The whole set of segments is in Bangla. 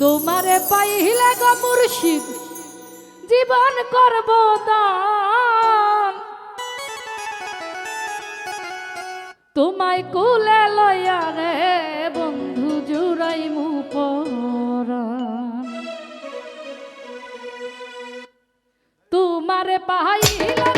তোমারে পাইলে গো মুর্শিদ, জীবন করব দান। তোমায় কুলে লয়া রে বন্ধু জুড়াই মু তোমারে পাইলে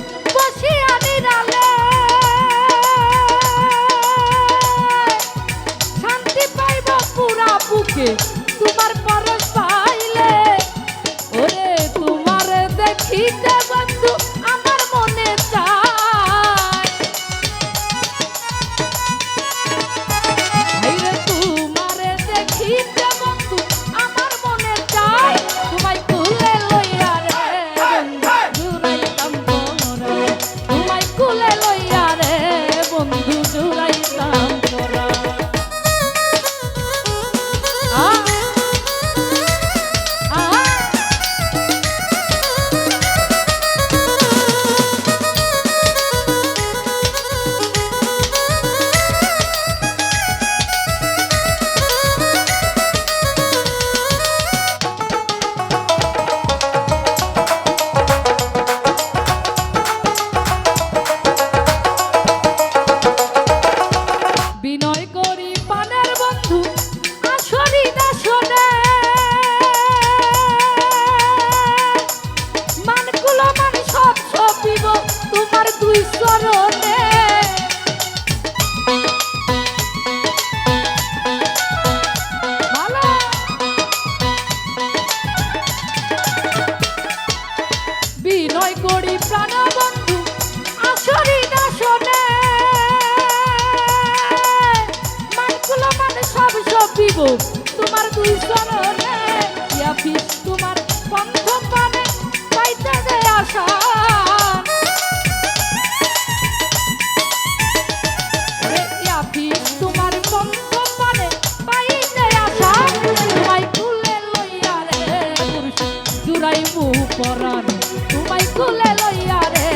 quê? সুখ তোমার দুই চরণে ইয়াফিস তোমার বন্ধ পানে পাইতে যে আশা। ইয়াফিস তোমার বন্ধ পানে পাইতে আশা। তোমায় তুলে লইয়া রে, জুড়াই বহু পরাণ, তোমায় তুলে লইয়া রে।